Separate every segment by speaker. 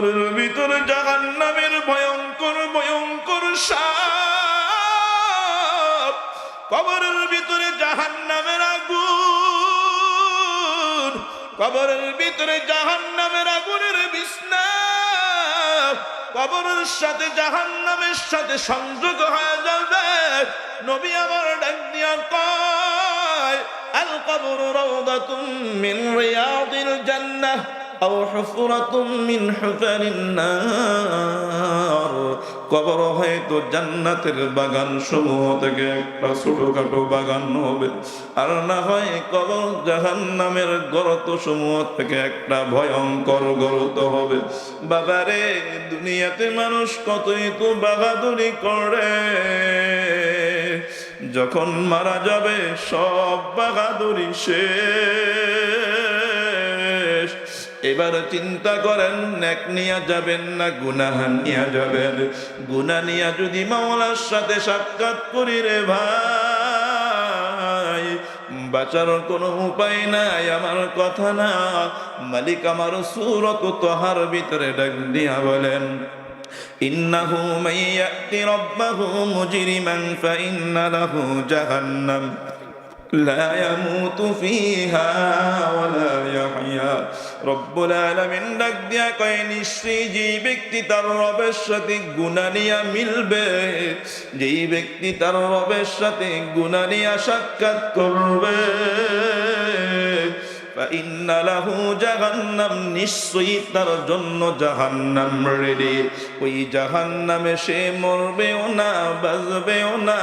Speaker 1: কবরের ভিতরে জাহান নামের ভয়ঙ্কর ভয়ঙ্কর সাপ। কবরের ভিতরে জাহান নামের আগুন। কবরের ভিতরে জাহান নামের আগুনের বিছনা। কবরের সাথে জাহান নামের সাথে সংযোগ হয়ে যাবে। নবী আমার ডাক দিয়া কয়, আল কবর রওদাতুম মিন রিয়াদিল জান্নাহ। أو حفرة من حفر النار কবর হয়তো জান্নাতের বাগান সমূহ থেকে একটা ছোটখাটো বাগান হবে আর না হয় কবর জাহান নামের গরত সমূহ থেকে একটা ভয়ঙ্কর গরত হবে বাবারে দুনিয়াতে মানুষ কতই তো বাগাদুরি করে যখন মারা যাবে সব বাগাদুরি শেষ এবার চিন্তা করেন নেক নিয়া যাবেন না গুনাহান নিয়া যাবেন গুনা নিয়া যদি মাওলার সাথে সাক্ষাৎ করি রে ভাই বাঁচার কোনো উপায় নাই আমার কথা না মালিক আমার সুরত তোহার ভিতরে ডাক দিয়া বলেন إنه من يأت ربه مجرما فإن له جهنم لا يموت فيها ولا يحيا রব্বুল আলামিন ডাক দিয়া কয় নিশ্চয়ই যেই ব্যক্তি তার রবের সাথে গুনাহ নিয়া মিলবে যেই ব্যক্তি তার রবের সাথে গুনাহ নিয়া সাক্ষাৎ করবে فإن له জাহান্নাম নিশ্চয়ই তার জন্য জাহান্নাম রেডি ওই জাহান্নামে সে মরবেও না বাজবেও না।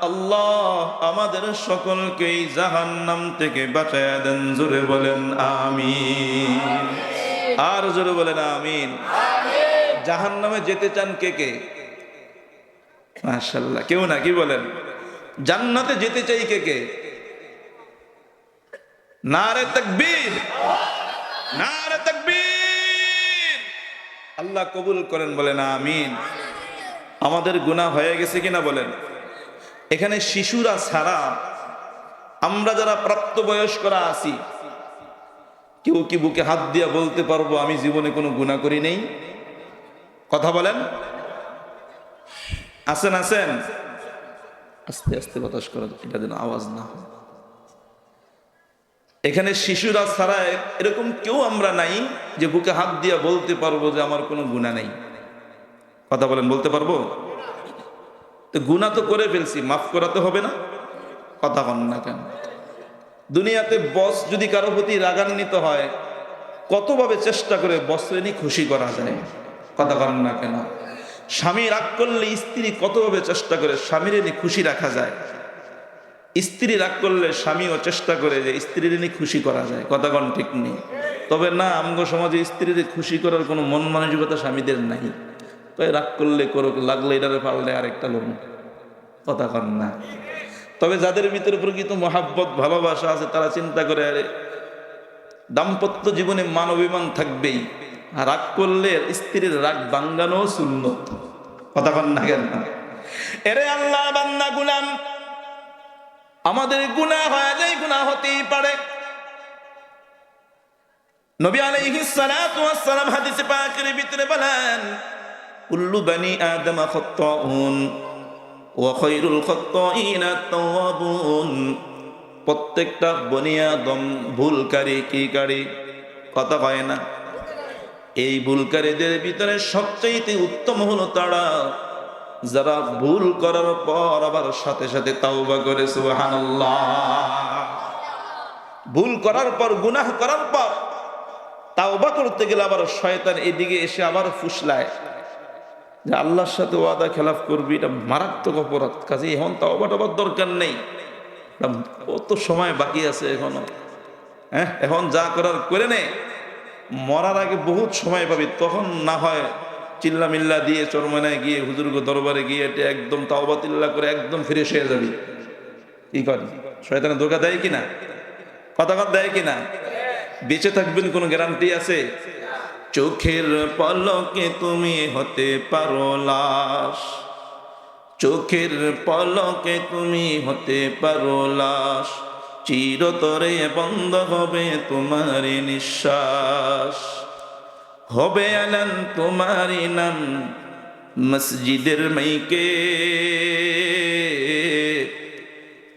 Speaker 1: আল্লাহ আমাদের সকলকেই জাহান্নাম থেকে বাঁচায়া দেন, জোরে বলেন আমিন। আর জোরে বলেন আমিন। জাহান্নামে যেতে চান কে কে? মাশাল্লাহ কেউ না, কি বলেন? জান্নাতে যেতে চাই কে কে? নারে তকবীর নারে তকবীর। আল্লাহ কবুল করেন, বলেন আমিন। আমাদের গুনাহ হয়ে গেছে কিনা বলেন। এখানে শিশুরা ছাড়া আমরা যারা প্রাপ্তবয়স্করা আছি, কেউ কি বুকে হাত দিয়া বলতে পারব, আমি জীবনে কোনো গুণা করি নেই? কথা বলেন। আছেন আছেন? আস্তে আস্তে বাতাস করা এটা যেন আওয়াজ না হয়। এখানে শিশুরা ছাড়া এরকম কেউ আমরা নাই যে বুকে হাত দিয়া বলতে পারব যে আমার কোনো গুণা নেই। কথা বলেন, বলতে পারব? তো গুণা তো করে ফেলছি, মাফ করাতে হবে না? কথা কন না কেন? দুনিয়াতে বস যদি কারও প্রতি রাগান্বিত হয়, কতভাবে চেষ্টা করে বস্ত্রেনি খুশি করা যায়? কথা কন না কেন? স্বামী রাগ করলে স্ত্রী কতভাবে চেষ্টা করে স্বামীর খুশি রাখা যায়? স্ত্রী রাগ করলে স্বামীও চেষ্টা করে যে স্ত্রীর এনে খুশি করা যায় কথা কন ঠিক নেই। তবে না, আমগো সমাজে স্ত্রীর খুশি করার কোনো মন মানসিকতা স্বামীদের নাই। তাই রাগ করলে করুক, লাগলে এটারে পারলে আরেকটা লোক। কথা কন না। তবে যাদের ভিতরে প্রকৃত মহাব্বত, ভালোবাসা আছে, তারা চিন্তা করে, আরে, দাম্পত্য জীবনে মান অভিমান থাকবেই। রাগ করলে স্ত্রীর রাগ বাঙ্গানো শূন্য কথা কন না কেন? এরে আল্লাহ বান্না গুলাম আমাদের গুণা হয়ে যায় গুণা হতেই পারে। নবী আলাইহিস সালাতু ওয়াস সালাম হাদিসে পাকের ভিতরে বলেন, কুল্লু বানি আদম খাত্তাউন ওয়া খায়রুল খাত্তাইনা তাওয়াবুন প্রত্যেকটা বনি আদম ভুলকারী কি কারি? কথা কয় না। এই ভুলকারীদের ভিতরে সবচেয়ে উত্তম হলো তারা যারা ভুল করার পর আবার সাথে সাথে তাওবা করে ভুল করার পর, গুনাহ করার পর তাওবা করতে গেলে আবার শয়তান এদিকে এসে আবার ফুসলায়। যে আল্লাহর সাথে ওয়াদা, খেলাফ করবি, এটা মারাত্মক অপরাধ। কাজে এখন তাওবা টাবার দরকার নেই। কত সময় বাকি আছে এখনও? হ্যাঁ এখন যা করার করে নে। মরার আগে বহুত সময় পাবি, তখন না হয় চিল্লা মিল্লা দিয়ে চরমানায় গিয়ে হুজুর্গ দরবারে গিয়ে এটা একদম তাওবাতিল্লা করে একদম ফিরে হয়ে যাবি। কি করি? শয়তানে ধোকা দেয় কিনা? কথা কথা দেয় কিনা? বেঁচে থাকবেন কোনো গ্যারান্টি আছে? চোখের পলকে তুমি হতে পারো লাশ। চোখের পলকে তুমি হতে পারো লাশ। চিরতরে বন্ধ হবে তোমার নিঃশ্বাস। হবে আলান তোমারই নাম মসজিদের মাইকে।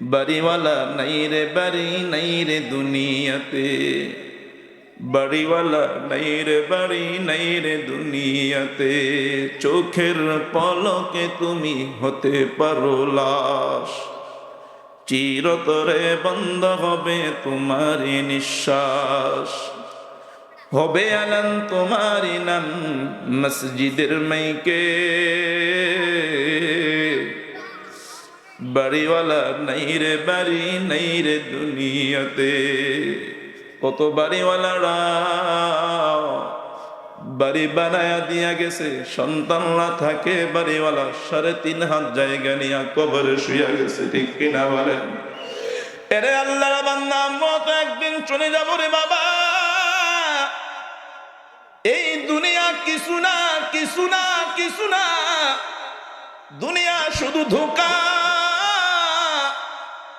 Speaker 1: বাড়িওয়ালা নাই রে বাড়ি, নাই রে দুনিয়াতে। বাড়িওয়ালা নাই রে বাড়ি, নাই রে দুনিয়াতে। চোখের পলকে তুমি হতে পারো লাশ। চিরতরে বন্ধ হবে তোমারই নিঃশ্বাস। হবে আলান তোমারই নাম মসজিদের মাইকে। বাড়িওয়ালা নাই রে বাড়ি, নাই রে দুনিয়াতে। কত বাড়িওয়ালারা বাড়ি বানায়া দিয়া গেছে, সন্তানরা থাকে বাড়িওয়ালা, সাড়ে তিন হাত জায়গা নিয়ে কবরে শুয়া গেছে, ঠিক কিনা বলেন? এরে আল্লাহ বান্দা মত একদিন চলে যাব রে বাবা। কিছু না কিছু না কিছু না দুনিয়া শুধু ধোকা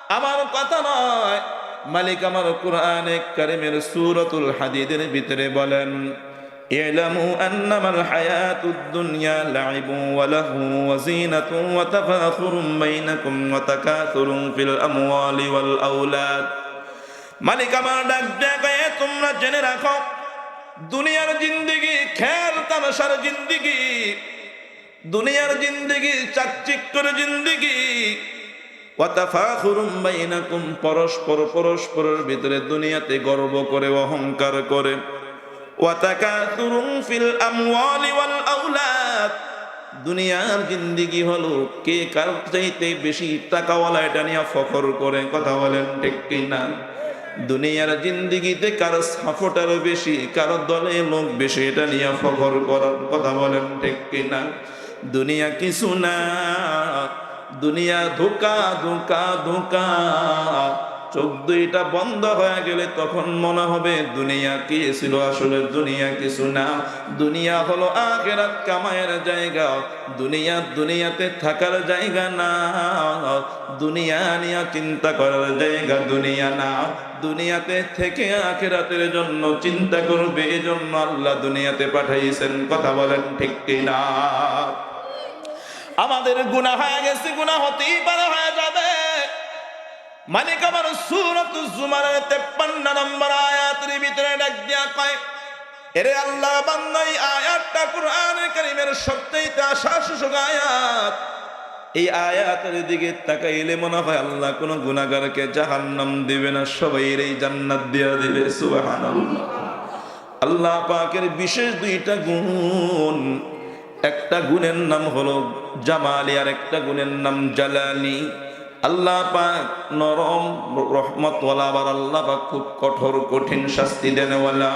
Speaker 1: আমার কথা নয় মালিক আমার কোরআনে কারিমের সুরতুল হাদিদের ভিতরে বলেন اعلموا انما الحياه الدنيا لعب وله وزينه وتفاخر بينكم وتكاثر في الاموال والاولاد মালিক আমার ডাক ডাকায় তোমরা জেনে রাখো দুনিয়ার জিন্দিগি খেল তামাশার জিন্দিগি, দুনিয়ার জিন্দিগি, চাকচিক্যর জিন্দিগি। পরস্পর পরস্পরের ভিতরে দুনিয়াতে গর্ব করে, অহংকার করে। দুনিয়ার জিন্দিগি হলো কে কার চাইতে বেশি টাকাওয়ালা, এটা নিয়ে ফখর করে, কথা বলেন ঠিক কি না দুনিয়ার জিন্দিগিতে কারও সাপোর্টার বেশি, কারও দলে লোক বেশি, এটা নিয়ে ফখর করার কথা বলেন, ঠিক কিনা? দুনিয়া কিছু না, দুনিয়া ধোকা ধোকা ধোকা। চোখ দুইটা বন্ধ হয়ে গেলে তখন মনে হবে দুনিয়া কি ছিল আসলে দুনিয়া কিছু না। দুনিয়া হলো আখেরাত কামায়ের জায়গা। দুনিয়া দুনিয়াতে থাকার জায়গা না। দুনিয়া নিয়ে চিন্তা করার জায়গা দুনিয়া না। দুনিয়াতে থেকে আখেরাতের জন্য চিন্তা করবে এজন্য আল্লাহ দুনিয়াতে পাঠাইছেন। কথা বলেন ঠিক কিনা? আমাদের গুণা হয়ে গেছে গুণা হতেই পারে, হয়ে যাবে। মালিক আমার সুরত জুমারের তেপ্পান্ন নম্বর আয়াতের ভিতরে ডাক দিয়া কয়, এরে আল্লাহ বান্দাই আয়াতটা কোরআনে কারিমের সবচেয়ে আশা সুযোগ আয়াত। এই আয়াতের দিকে তাকাইলে মনে হয় আল্লাহ কোন গুণাগারকে জাহান্নাম দিবে না সবাই এই জান্নাত দিয়া দিবে, সুবহানাল্লাহ। আল্লাহ পাকের বিশেষ দুইটা গুণ। একটা গুণের নাম হলো জামালি আর একটা গুণের নাম জালালি। আল্লাহ পাক নরম রহমতওয়ালা আবার আল্লাহ পাক খুব কঠোর কঠিন শাস্তি দেনওয়ালা